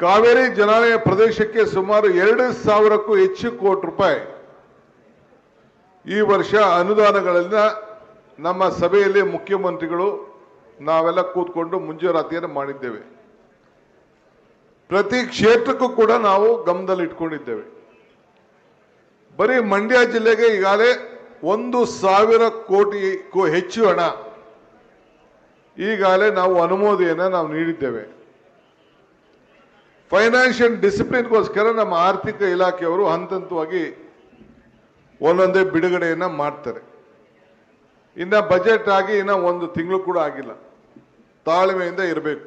ಕಾವೇರಿ ಜಲಾನಯ ಪ್ರದೇಶಕ್ಕೆ ಸುಮಾರು ಎರಡು ಸಾವಿರಕ್ಕೂ ಹೆಚ್ಚು ಕೋಟಿ ರೂಪಾಯಿ ಈ ವರ್ಷ ಅನುದಾನಗಳನ್ನ ನಮ್ಮ ಸಭೆಯಲ್ಲಿ ಮುಖ್ಯಮಂತ್ರಿಗಳು ನಾವೆಲ್ಲ ಕೂತ್ಕೊಂಡು ಮುಂಜೂರಾತಿಯನ್ನು ಮಾಡಿದ್ದೇವೆ. ಪ್ರತಿ ಕ್ಷೇತ್ರಕ್ಕೂ ಕೂಡ ನಾವು ಗಮನದಲ್ಲಿ ಇಟ್ಕೊಂಡಿದ್ದೇವೆ. ಬರೀ ಮಂಡ್ಯ ಜಿಲ್ಲೆಗೆ ಈಗಾಗಲೇ ಒಂದು ಸಾವಿರ ಕೋಟಿಗೂ ಹೆಚ್ಚು ಹಣ ಈಗಾಗಲೇ ನಾವು ಅನುಮೋದನೆಯನ್ನು ನಾವು ನೀಡಿದ್ದೇವೆ. ಫೈನಾನ್ಷಿಯಲ್ ಡಿಸಿಪ್ಲಿನ್ಗೋಸ್ಕರ ನಮ್ಮ ಆರ್ಥಿಕ ಇಲಾಖೆಯವರು ಹಂತ ಹಂತವಾಗಿ ಒಂದೊಂದೇ ಬಿಡುಗಡೆಯನ್ನು ಮಾಡ್ತಾರೆ. ಇನ್ನು ಬಜೆಟ್ ಆಗಿ ಇನ್ನು ಒಂದು ತಿಂಗಳು ಕೂಡ ಆಗಿಲ್ಲ. ತಾಳ್ಮೆಯಿಂದ ಇರಬೇಕು.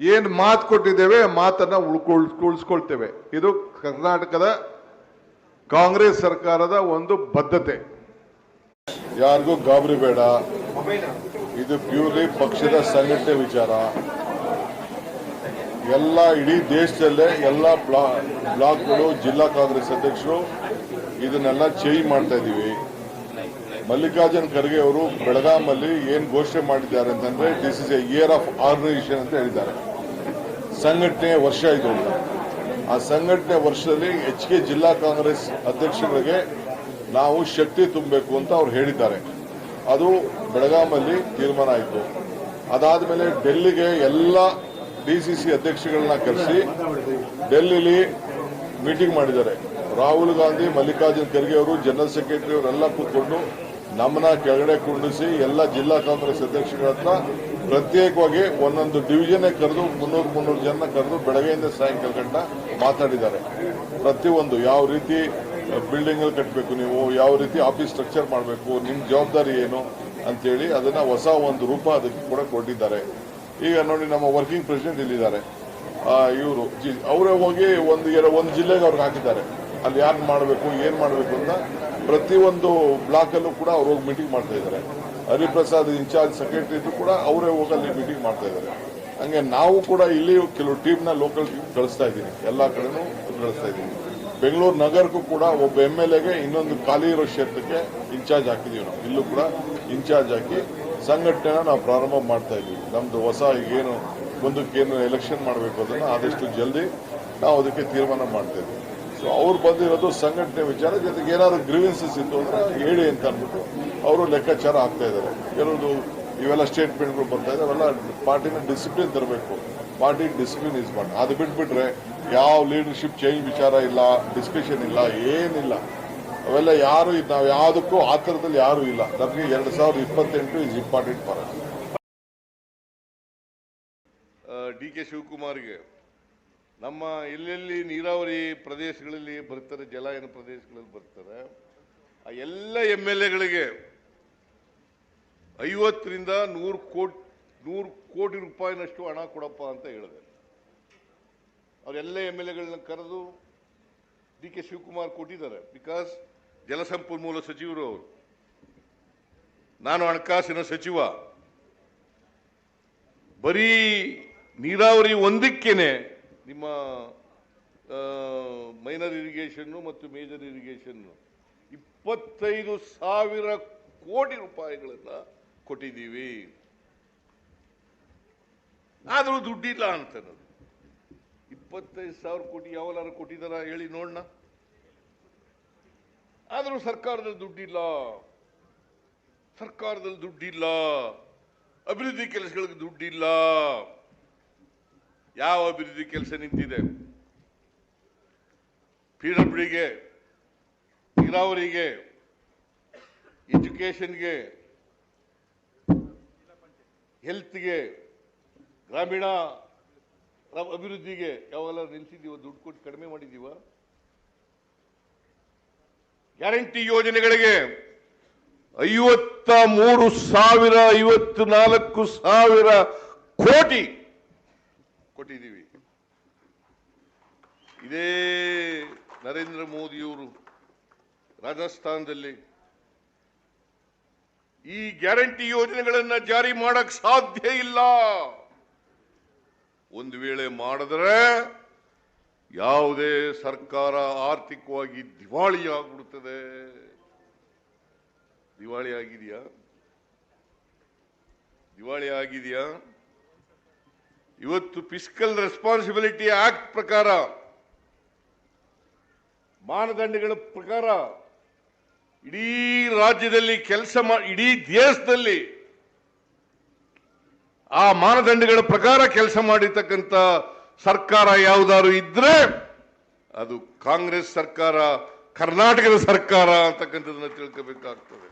ಏನು ಮಾತು ಕೊಟ್ಟಿದ್ದೇವೆ ಮಾತನ್ನು ಉಳ್ಕೊಳ್, ಉಳಿಸ್ಕೊಳ್ತೇವೆ. ಇದು ಕರ್ನಾಟಕದ ಕಾಂಗ್ರೆಸ್ ಸರ್ಕಾರದ ಒಂದು ಬದ್ಧತೆ. ಯಾರಿಗೂ ಗಾಬರಿ ಬೇಡ. ಇದು ಪ್ಯೂರ್ಲಿ ಪಕ್ಷದ ಸಂಘಟನೆ ವಿಚಾರ. ಎಲ್ಲ ಇಡೀ ದೇಶದಲ್ಲೇ ಎಲ್ಲ ಬ್ಲಾ, ಬ್ಲಾಕ್ಗಳು, ಜಿಲ್ಲಾ ಕಾಂಗ್ರೆಸ್ ಅಧ್ಯಕ್ಷರು ಇದನ್ನೆಲ್ಲ ಚೇಂಜ್ ಮಾಡ್ತಾ ಇದ್ದೀವಿ. ಮಲ್ಲಿಕಾರ್ಜುನ್ ಖರ್ಗೆ ಅವರು ಬೆಳಗಾಮಲ್ಲಿ ಏನು ಘೋಷಣೆ ಮಾಡಿದ್ದಾರೆ ಅಂತಂದ್ರೆ this is a year of organisation ಅಂತ ಹೇಳಿದ್ದಾರೆ. ಸಂಘಟನೆ ವರ್ಷ ಇದು ಅಂತ. ಆ ಸಂಘಟನೆ ವರ್ಷದಲ್ಲಿ ಎಚ್ ಕೆ ಜಿಲ್ಲಾ ಕಾಂಗ್ರೆಸ್ ಅಧ್ಯಕ್ಷರಿಗೆ ನಾವು ಶಕ್ತಿ ತುಂಬಬೇಕು ಅಂತ ಅವ್ರು ಹೇಳಿದ್ದಾರೆ. ಅದು ಬೆಳಗಾಮಲ್ಲಿ ತೀರ್ಮಾನ ಆಯಿತು. ಅದಾದ ಮೇಲೆ ಡೆಲ್ಲಿಗೆ ಎಲ್ಲ ಡಿ ಸಿ ಅಧ್ಯಕ್ಷಗಳನ್ನ ಕರೆಸಿ ಡೆಲ್ಲಿಲಿ ಮೀಟಿಂಗ್ ಮಾಡಿದ್ದಾರೆ. ರಾಹುಲ್ ಗಾಂಧಿ, ಮಲ್ಲಿಕಾರ್ಜುನ್ ಖರ್ಗೆ ಅವರು, ಜನರಲ್ ಸೆಕ್ರೆಟರಿ ಅವರೆಲ್ಲ ಕೂತ್ಕೊಂಡು ನಮ್ಮನ್ನ ಕೆಳಗಡೆ ಕುಂಡಿಸಿ ಎಲ್ಲ ಜಿಲ್ಲಾ ಕಾಂಗ್ರೆಸ್ ಅಧ್ಯಕ್ಷಗಳ ಹತ್ರ ಪ್ರತ್ಯೇಕವಾಗಿ ಒಂದೊಂದು ಡಿವಿಷನ್ ಕರೆದು ಮುನ್ನೂರು ಮುನ್ನೂರು ಜನ ಕರೆದು ಬೆಳಗ್ಗೆಯಿಂದ ಸಾಯಂಕಾಲ ಗಂಟ ಮಾತಾಡಿದ್ದಾರೆ. ಪ್ರತಿಯೊಂದು ಯಾವ ರೀತಿ ಬಿಲ್ಡಿಂಗ್ ಕಟ್ಟಬೇಕು ನೀವು, ಯಾವ ರೀತಿ ಆಫೀಸ್ ಸ್ಟ್ರಕ್ಚರ್ ಮಾಡಬೇಕು ನಿಮ್ಮ ಜವಾಬ್ದಾರಿ ಏನು ಅಂತೇಳಿ ಅದನ್ನ ಹೊಸ ಒಂದು ರೂಪ ಅದಕ್ಕೆ ಕೂಡ ಕೊಟ್ಟಿದ್ದಾರೆ. ಈಗ ನೋಡಿ ನಮ್ಮ ವರ್ಕಿಂಗ್ ಪ್ರೆಸಿಡೆಂಟ್ ಇಲ್ಲಿದ್ದಾರೆ ಇವರು. ಅವರೇ ಹೋಗಿ ಒಂದು ಎರ- ಒಂದು ಜಿಲ್ಲೆಗೆ ಅವ್ರಿಗೆ ಹಾಕಿದ್ದಾರೆ. ಅಲ್ಲಿ ಯಾರು ಮಾಡಬೇಕು, ಏನು ಮಾಡಬೇಕು ಅಂತ ಪ್ರತಿಯೊಂದು ಬ್ಲಾಕಲ್ಲೂ ಕೂಡ ಅವ್ರು ಹೋಗಿ ಮೀಟಿಂಗ್ ಮಾಡ್ತಾ ಇದ್ದಾರೆ. ಹರಿಪ್ರಸಾದ್ ಇನ್ಚಾರ್ಜ್ ಸೆಕ್ರೆಟರಿ ಕೂಡ ಅವರೇ ಹೋಗಿ ಅಲ್ಲಿ ಮೀಟಿಂಗ್ ಮಾಡ್ತಾ ಇದ್ದಾರೆ. ಹಂಗೆ ನಾವು ಕೂಡ ಇಲ್ಲಿ ಕೆಲವು ಟೀಮ್ನ ಲೋಕಲ್ ಟೀಮ್ ಕಳಿಸ್ತಾ ಇದ್ದೀನಿ. ಎಲ್ಲ ಕಡೆನೂ ಕಳಿಸ್ತಾ ಇದ್ದೀನಿ. ಬೆಂಗಳೂರು ನಗರಕ್ಕೂ ಕೂಡ ಒಬ್ಬ ಎಂ ಎಲ್ ಎಗೆ ಇನ್ನೊಂದು ಖಾಲಿ ಇರೋ ಕ್ಷೇತ್ರಕ್ಕೆ ಇನ್ಚಾರ್ಜ್ ಹಾಕಿದೀವಿ ನಾವು. ಇಲ್ಲೂ ಕೂಡ ಇನ್ಚಾರ್ಜ್ ಹಾಕಿ ಸಂಘಟನೆನ ನಾವು ಪ್ರಾರಂಭ ಮಾಡ್ತಾ ಇದ್ದೀವಿ ನಮ್ದು ಹೊಸ ಏನು ಮುಂದಕ್ಕೇನು ಎಲೆಕ್ಷನ್ ಮಾಡಬೇಕು ಅದನ್ನ ಆದಷ್ಟು ಜಲ್ದಿ ನಾವು ಅದಕ್ಕೆ ತೀರ್ಮಾನ ಮಾಡ್ತಾ ಇದ್ದೀವಿ ಸೊ ಅವ್ರು ಬಂದಿರೋದು ಸಂಘಟನೆ ವಿಚಾರ, ಜೊತೆಗೆ ಏನಾದ್ರು ಗ್ರೀವೆನ್ಸಸ್ ಇತ್ತು ಅಂದ್ರೆ ಹೇಳಿ ಅಂತ ಅಂದ್ಬಿಟ್ಟು ಅವರು ಲೆಕ್ಕಾಚಾರ ಆಗ್ತಾ ಇದ್ದಾರೆ. ಕೆಲವೊಂದು ಇವೆಲ್ಲ ಸ್ಟೇಟ್ಮೆಂಟ್ಗಳು ಬರ್ತಾ ಇದೆ, ಅವೆಲ್ಲ ಪಾರ್ಟಿನ ಡಿಸಿಪ್ಲಿನ್ ತರಬೇಕು. ಪಾರ್ಟಿ ಡಿಸಿಪ್ಲಿನ್ ಇಸ್ ಮಾಡಿ ಅದು ಬಿಟ್ಬಿಟ್ರೆ ಯಾವ ಲೀಡರ್ಶಿಪ್ ಚೇಂಜ್ ವಿಚಾರ ಇಲ್ಲ ಡಿಸ್ಕಷನ್ ಇಲ್ಲ, ಏನಿಲ್ಲ. ಅವೆಲ್ಲ ಯಾರು ನಾವು ಯಾವುದಕ್ಕೂ ಆತರದಲ್ಲಿ ಯಾರು ಇಲ್ಲ. ನಮಗೆ ಎರಡ್ ಸಾವಿರದ ಇಪ್ಪತ್ತೆಂಟು is important for D K ಶಿವಕುಮಾರ್ಗೆ, ನಮ್ಮ ಎಲ್ಲೆಲ್ಲಿ ನೀರಾವರಿ ಪ್ರದೇಶಗಳಲ್ಲಿ ಬರ್ತಾರೆ, ಜಲಾಯನ ಪ್ರದೇಶಗಳಲ್ಲಿ ಬರ್ತಾರೆ, ಆ ಎಲ್ಲ ಎಂ ಎಲ್ ಎಗಳಿಗೆ ಐವತ್ತರಿಂದ ನೂರು ಕೋಟಿ ನೂರು ಕೋಟಿ ರೂಪಾಯಿನಷ್ಟು ಹಣ ಕೊಡಪ್ಪ ಅಂತ ಹೇಳಿದೆ. ಅವರೆಲ್ಲ ಎಂ ಎಲ್ ಎಗಳನ್ನ ಕರೆದು ಡಿ ಕೆ ಶಿವಕುಮಾರ್ ಕೊಟ್ಟಿದ್ದಾರೆ. ಬಿಕಾಸ್ ಜಲಸಂಪನ್ಮೂಲ ಸಚಿವರು ಅವರು ನಾನು ಹಣಕಾಸಿನ ಸಚಿವ, ಬರೀ ನೀರಾವರಿ ಒಂದಕ್ಕೇನೆ ನಿಮ್ಮ ಮೈನರ್ ಇರಿಗೇಷನ್ನು ಮತ್ತು ಮೇಜರ್ ಇರಿಗೇಷನ್ನು ಇಪ್ಪತ್ತೈದು ಸಾವಿರ ಕೋಟಿ ರೂಪಾಯಿಗಳನ್ನು ಕೊಟ್ಟಿದ್ದೀವಿ. ಆದರೂ ದುಡ್ಡಿಲ್ಲ ಅಂತ ಇಪ್ಪತ್ತೈದು ಸಾವಿರ ಕೋಟಿ ಯಾವಲಾರು ಕೊಟ್ಟಿದ್ದಾರ ಹೇಳಿ ನೋಡೋಣ. ಆದರೂ ಸರ್ಕಾರದಲ್ಲಿ ದುಡ್ಡಿಲ್ಲ. ಸರ್ಕಾರದಲ್ಲಿ ದುಡ್ಡಿಲ್ಲ. ಅಭಿವೃದ್ಧಿ ಕೆಲಸಗಳಿಗೆ ದುಡ್ಡಿಲ್ಲ. ಯಾವ ಅಭಿವೃದ್ಧಿ ಕೆಲಸ ನಿಂತಿದೆ? ಪಿಡಬ್ಲ್ಯೂಡಿಗೆ ನೀರಾವರಿಗೆ, ಎಜುಕೇಷನ್ಗೆ, ಹೆಲ್ತ್ಗೆ, ಗ್ರಾಮೀಣ ಅಭಿವೃದ್ಧಿಗೆ ಯಾವೆಲ್ಲ ನಿಲ್ಸಿದ್ದೀವ ದುಡ್ಡು ಕೊಟ್ಟು ಕಡಿಮೆ ಮಾಡಿದೀವ ಗ್ಯಾರಂಟಿ ಯೋಜನೆಗಳಿಗೆ ಐವತ್ತ ಮೂರು ಸಾವಿರ ಐವತ್ತು ನಾಲ್ಕು ಸಾವಿರ ಕೋಟಿ ಕೊಟ್ಟಿದ್ದೀವಿ. ಇದೇ ನರೇಂದ್ರ ಮೋದಿಯವರು ರಾಜಸ್ಥಾನದಲ್ಲಿ ಈ ಗ್ಯಾರಂಟಿ ಯೋಜನೆಗಳನ್ನು ಜಾರಿ ಮಾಡಕ್ಕೆ ಸಾಧ್ಯ ಇಲ್ಲ. ಒಂದು ವೇಳೆ ಮಾಡಿದ್ರೆ ಯಾವುದೇ ಸರ್ಕಾರ ಆರ್ಥಿಕವಾಗಿ ದಿವಾಳಿ ಆಗ್ಬಿಡುತ್ತದೆ ದಿವಾಳಿ ಆಗಿದೆಯಾ? ದಿವಾಳಿ ಆಗಿದೆಯಾ? ಇವತ್ತು ಫಿಸಿಕಲ್ ರೆಸ್ಪಾನ್ಸಿಬಿಲಿಟಿ ಆಕ್ಟ್ ಪ್ರಕಾರ, ಮಾನದಂಡಗಳ ಪ್ರಕಾರ ಇಡೀ ರಾಜ್ಯದಲ್ಲಿ ಕೆಲಸ ಮಾ, ಇಡೀ ದೇಶದಲ್ಲಿ ಆ ಮಾನದಂಡಗಳ ಪ್ರಕಾರ ಕೆಲಸ ಮಾಡಿರ್ತಕ್ಕಂಥ ಸರ್ಕಾರ ಯಾವುದಾದ್ರು ಇದ್ರೆ ಅದು ಕಾಂಗ್ರೆಸ್ ಸರ್ಕಾರ ಕರ್ನಾಟಕದ ಸರ್ಕಾರ ಅಂತಕ್ಕಂಥದ್ದನ್ನು ತಿಳ್ಕೋಬೇಕಾಗ್ತದೆ.